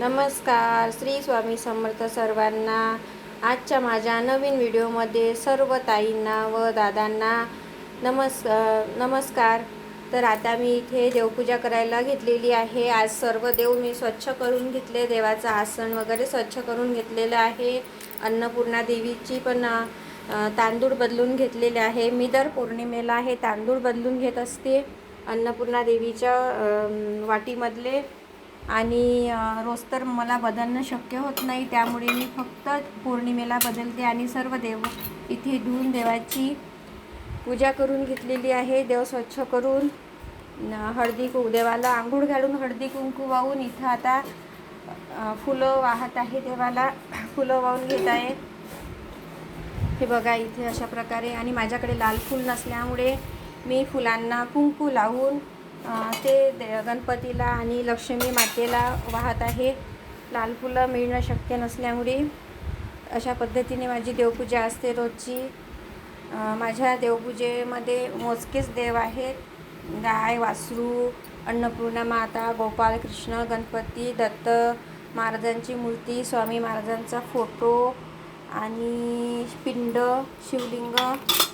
नमस्कार श्री स्वामी समर्थ सर्वांना. आजच्या माझ्या नवीन व्हिडिओमध्ये सर्व ताईंना व दादांना नमस् नमस्कार. तर आता मी इथे देवपूजा करायला घेतलेली आहे. आज सर्व देव मी स्वच्छ करून घेतले देवाचं आसन वगैरे स्वच्छ करून घेतलेलं आहे. अन्नपूर्णा देवीची पण तांदूळ बदलून घेतलेले आहे. मी दर पौर्णिमेला हे तांदूळ बदलून घेत असते. अन्नपूर्णा देवीच्या वाटीमधले आणि रोज तर मला बदलणं शक्य होत नाही. त्यामुळे मी फक्त पौर्णिमेला बदलते आणि सर्व देव इथे धुवून देवाची पूजा करून घेतलेली आहे. देव स्वच्छ करून हळदी कु देवाला आंघोळ घालून हळदी कुंकू वाहून इथं आता फुलं वाहत आहे देवाला. फुलं वाहून घेत आहे. हे बघा इथे अशा प्रकारे. आणि माझ्याकडे लाल फूल नसल्यामुळे मी फुलांना कुंकू लावून ते दे- गणपतीला आणि लक्ष्मी मातेला वाहत आहे. लाल फुलं मिळणं शक्य नसल्यामुळे अशा पद्धतीने माझी देवपूजा असते रोजची. माझ्या देवपूजेमध्ये मोजकेच देव आहेत. गाय वासरू अन्नपूर्णा माता गोपाळ कृष्ण गणपती दत्त महाराजांची मूर्ती स्वामी महाराजांचा फोटो आणि पिंड शिवलिंग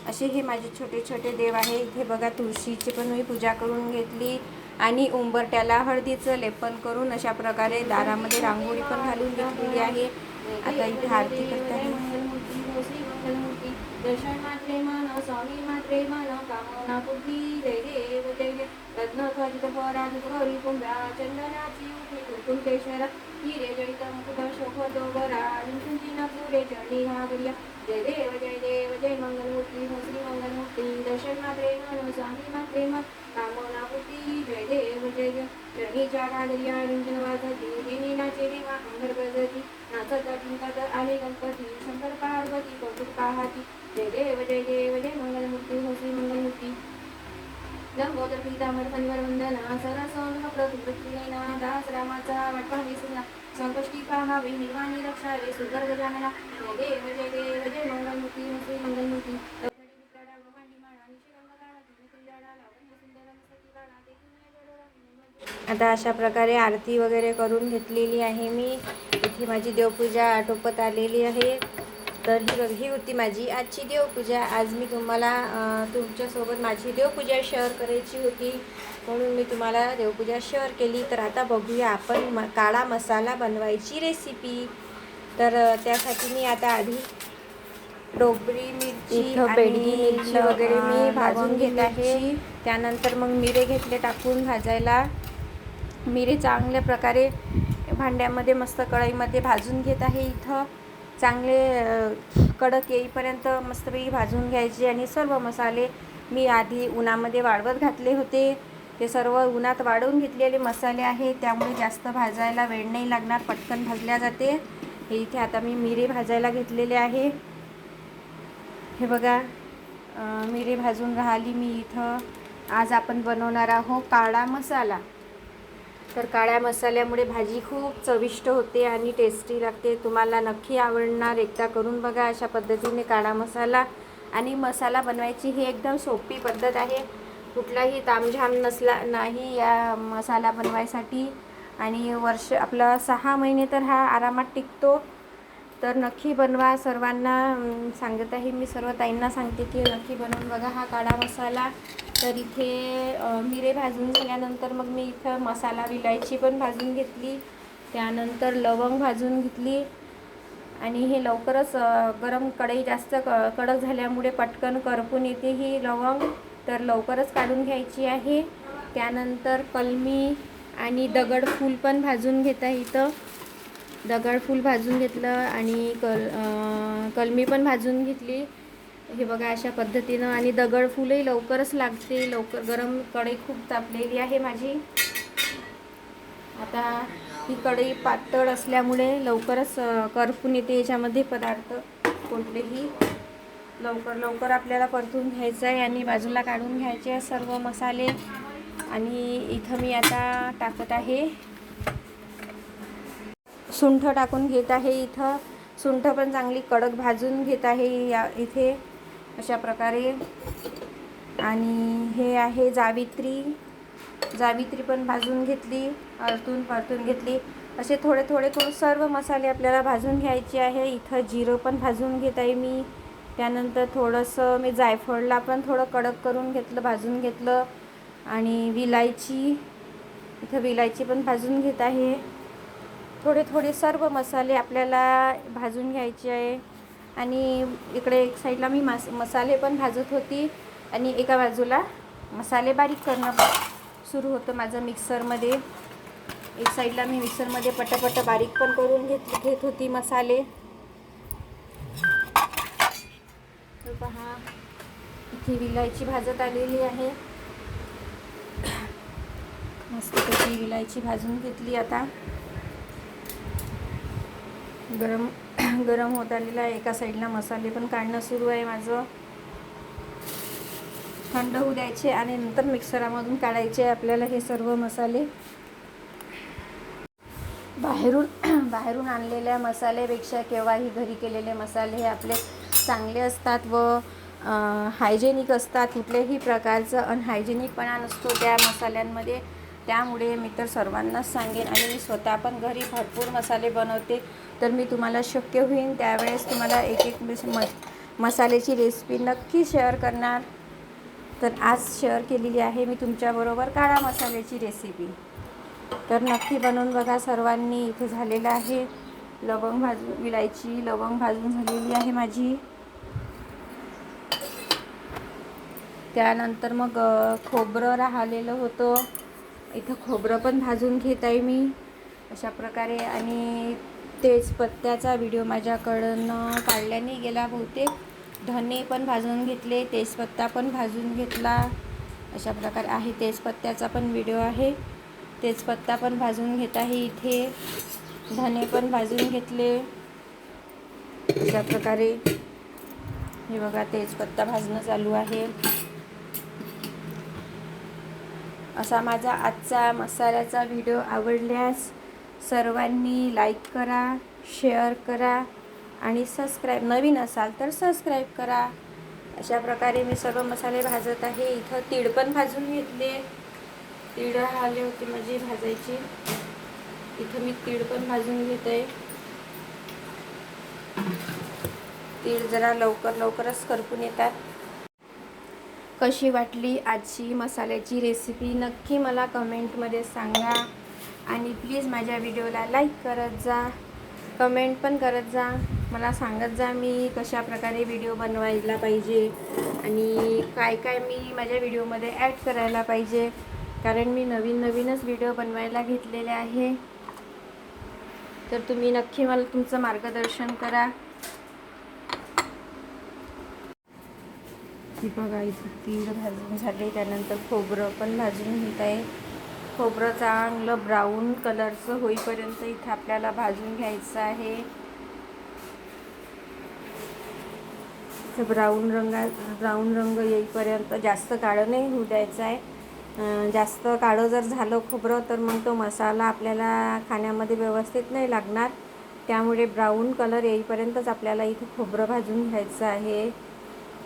असे हे माझे छोटे छोटे देव आहे. इथे बघा तुळशीची पण मी पूजा करून घेतली आणि उंबरट्याला हळदीचं लेपन करून अशा प्रकारे दारामध्ये रांगोळी पण घालून घेतलेली आहे. आता इथे आरती करते दर्शन मात्रे मन स्वामी मात्रे मन कामना बुद्धी जय देव जय देव रत्न खरित पराजित गौरी कुंभ्या चंदनाची उठी कुंकुमेश्वर हिरे जडित मुकुट शोभतो वरा चिंचिना पुरे चरणी घागरिया जय देव जय देव जय मंगलमूर्ती हो श्री मंगलमूर्ती दर्शन मात्रे मन स्वामी मात्रे मन कामना बुद्धी जय देव जय देव चरणीच्या घागरिया रुंजन वाजती देवी नाचे देवा अंगर गजती नाचत टिंकत आले गणपती शंकर पार्वती कौतुक पाहती. जय देव जय देव जय मंगलमूर्ती हो मंगलमूर्ती. लंबोदर पीतांबर फणीवर वंदना सरसोन प्रतिना दास रामाचा वाटपा विसरला संकष्टी निर्वाणी रक्षावे सुंदर गजानना जय देव जय देव जय मंगलमूर्ती हो मंगलमूर्ती. आता अशा प्रकारे आरती वगैरे करून घेतलेली आहे मी. इथे माझी देवपूजा आटोपत आलेली आहे. तर ही ही होती माझी आजची देवपूजा. आज मी तुम्हाला तुमच्यासोबत माझी देवपूजा शेअर करायची होती. म्हणून मी तुम्हाला देवपूजा शेअर केली. तर आता बघूया आपण म काळा मसाला बनवायची रेसिपी तर त्यासाठी मी आता आधी डोबरी मिरची बेडगी मिरची वगैरे मी भाजून घेत आहे. त्यानंतर मग मिरे घेतले टाकून भाजायला. मिरे चांगल्या प्रकारे भांड्यामध्ये मस्त कढईमध्ये भाजून घेत आहे इथं. चांगले कडक येईपर्यंत मस्तपैकी भाजून घ्यायचे आणि सर्व मसाले मी आधी उन्हामध्ये वाळवत घातले होते. ते सर्व उन्हात वाळवून घेतलेले मसाले आहे. त्यामुळे जास्त भाजायला वेळ नाही लागणार. पटकन भाजल्या जाते. हे इथे आता मी मिरे भाजायला घेतलेले आहे. हे बघा मिरे भाजून राहिली मी इथं. आज आपण बनवणार आहोत काळा मसाला. तर काळ्या मसाल्यामुळे भाजी खूप चविष्ट होते आणि टेस्टी लागते. तुम्हाला नक्की आवडणार. एकदा करून बघा अशा पद्धतीने काळा मसाला. आणि मसाला बनवायची ही एकदम सोपी पद्धत आहे. कुठलाही तामझाम नसला नाही या मसाला बनवायसाठी. आणि वर्ष आपला सहा महिने तर हा आरामात टिकतो. तर नक्की बनवा. सर्वांना सांगत आहे मी सर्व ताईंना सांगते की नक्की बनवून बघा हा काळा मसाला. तर इथे मिरे भाजून झाल्यानंतर मग मी इथं मसाला विलायची पण भाजून घेतली. त्यानंतर लवंग भाजून घेतली. आणि हे लवकरच गरम कढई जास्त क कडक झाल्यामुळे पटकन करपून येते ही लवंग. तर लवकरच काढून घ्यायची आहे. त्यानंतर कलमी आणि दगडफूल पण भाजून घेत आहे इथं. दगडफूल भाजून घेतलं आणि कल कलमी पण भाजून घेतली. हे बघा अशा पद्धतीनं आणि दगड फुलंही लवकरच लागते लवकर गरम कढई खूप तापलेली आहे माझी. आता ही कढई पातळ असल्यामुळे लवकरच अं, करपून येते. याच्यामध्ये पदार्थ कोणतेही लवकर लवकर आपल्याला परतून घ्यायचं आहे आणि बाजूला काढून घ्यायचे सर्व मसाले. आणि इथं मी आता टाकत आहे. सुंठ टाकून घेत आहे इथं. सुंठ पण चांगली कडक भाजून घेत आहे या इथे. अशा प्रकारे. आणि हे आहे जावित्री. जावित्री पण भाजून घेतली परतून परतून घेतली. असे थोडे थोडे करून सर्व मसाले आपल्याला भाजून घ्यायचे आहे. इथं जिरं पण भाजून घेत आहे मी. त्यानंतर थोडंसं मी जायफळला पण थोडं कडक करून घेतलं भाजून घेतलं. आणि विलायची इथं विलायची पण भाजून घेत आहे. थोडे थोडे सर्व मसाले आपल्याला भाजून घ्यायचे आहे. आणि इकडे एक साईडला मी मस मसाले पण भाजत होती आणि एका बाजूला मसाले बारीक करणं सुरू होतं माझं मिक्सरमध्ये. एक साईडला मी मिक्सरमध्ये पटापट बारीक पण करून घेत घेत होती मसाले. तर पहा इथे विलायची भाजत आलेली आहे. मस्त त्याची विलायची भाजून घेतली आता. गरम गरम होत आलेला आहे. एका साईडला मसाले पण काढणं सुरू आहे माझं. थंड होऊ द्यायचे आणि नंतर मिक्सरामधून काढायचे आपल्याला हे सर्व मसाले. बाहेरून बाहेरून आणलेल्या मसाल्यापेक्षा केव्हाही घरी केलेले मसाले हे आपले चांगले असतात व हायजेनिक असतात. कुठल्याही प्रकारचं अनहायजेनिकपणा नसतो त्या मसाल्यांमध्ये. त्यामुळे मी तर सर्वांनाच सांगेन आणि मी स्वतः पण घरी भरपूर मसाले बनवते. तर मी तुम्हाला शक्य होईन त्यावेळेस तुम्हाला एक एक मिस म मसाल्याची रेसिपी नक्की शेअर करणार. तर आज शेअर केलेली आहे मी तुमच्याबरोबर काळा मसाल्याची रेसिपी तर नक्की बनवून बघा सर्वांनी. इथे झालेलं आहे. लवंग भाजून इलायची लवंग भाजून झालेली आहे माझी. त्यानंतर मग खोबरं राहिलेलं होतं. इथं खोबरं पण भाजून घेत आहे मी अशा प्रकारे. आणि तेजपत्त्याचा व्हिडिओ माझ्याकडनं काढल्याने गेला बहुतेक. धने पण भाजून घेतले तेजपत्ता पण भाजून घेतला. अशा प्रकारे आहे तेजपत्त्याचा पण व्हिडिओ आहे. तेजपत्ता पण भाजून घेत आहे इथे. धने पण भाजून घेतले. अशा प्रकारे हे बघा तेजपत्ता भाजणं चालू आहे. असा माझा आजचा मसाल्याचा व्हिडिओ आवडल्यास सर्वांनी लाईक करा शेअर करा आणि सबस्क्राईब नवीन असाल तर सबस्क्राईब करा. अशा प्रकारे मी सर्व मसाले भाजत आहे. इथं तीळ पण भाजून घेतले. तीळ आले होते माझी भाजायची. इथं मी तीळ पण भाजून घेत. आहे तीळ जरा लवकर लवकरच करपून येतात. कशी वाटली आजची मसाल्याची रेसिपी नक्की मला कमेंटमध्ये सांगा. आणि प्लीज माझ्या व्हिडिओला लाईक करत जा. कमेंट पण करत जा. मला सांगत जा मी कशा प्रकारे व्हिडिओ बनवायला पाहिजे आणि काय काय मी माझ्या व्हिडिओमध्ये ॲड करायला पाहिजे. कारण मी नवीन नवीनच व्हिडिओ बनवायला घेतलेले आहे. तर तुम्ही नक्की मला तुमचं मार्गदर्शन करा. ती बघा इथे तीळ भाजून झाले त्यानंतर खोबरं पण भाजून घेत आहे. खोबरं चांगलं ब्राऊन कलरचं होईपर्यंत इथे आपल्याला भाजून घ्यायचं आहे. ब्राऊन रंगा ब्राऊन रंग येईपर्यंत जास्त काळं नाही होऊ द्यायचं आहे. जास्त काळं जर झालं खोबरं तर मग तो मसाला आपल्याला खाण्यामध्ये व्यवस्थित नाही लागणार. त्यामुळे ब्राऊन कलर येईपर्यंतच आपल्याला इथे खोबरं भाजून घ्यायचं आहे.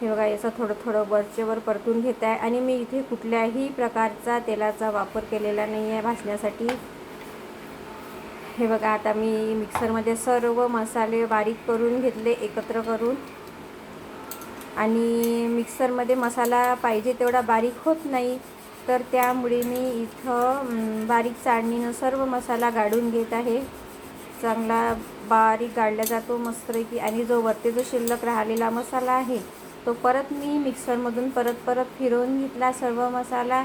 हे बघा याचं थोडं थोडं वरचेवर परतून घेत आहे. आणि मी इथे कुठल्याही प्रकारचा तेलाचा वापर केलेला नाही आहे भाजण्यासाठी. हे बघा आता मी मिक्सरमध्ये सर्व मसाले बारीक करून घेतले एकत्र करून. आणि मिक्सरमध्ये मसाला पाहिजे तेवढा बारीक होत नाही तर त्यामुळे मी इथं बारीक चाळणीनं सर्व मसाला गाळून घेत आहे. चांगला बारीक गाडला जातो मस्तपैकी. आणि जो वरती जो शिल्लक राहिलेला मसाला आहे तो परत मी मिक्सरमधून परत परत फिरवून घेतला सर्व मसाला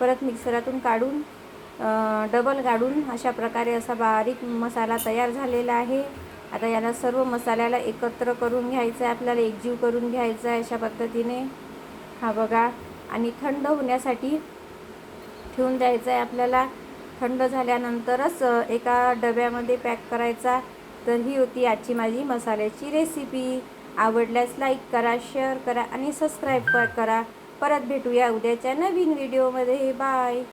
परत मिक्सरातून काढून डबल गाडून अशा प्रकारे असा बारीक मसाला तयार झालेला आहे. आता याला सर्व मसाल्याला एकत्र करून घ्यायचं आहे आपल्याला एकजीव करून घ्यायचं आहे अशा पद्धतीने. हा बघा आणि थंड होण्यासाठी ठेवून द्यायचं आहे आपल्याला. थंड झाल्यानंतरच एका डब्यामध्ये पॅक करायचा. तर ही होती आजची माझी मसाल्याची रेसिपी. आवडल्यास लाईक करा शेअर करा आणि सबस्क्राईब करा. परत भेटूया उद्याच्या नवीन व्हिडिओमध्ये बाय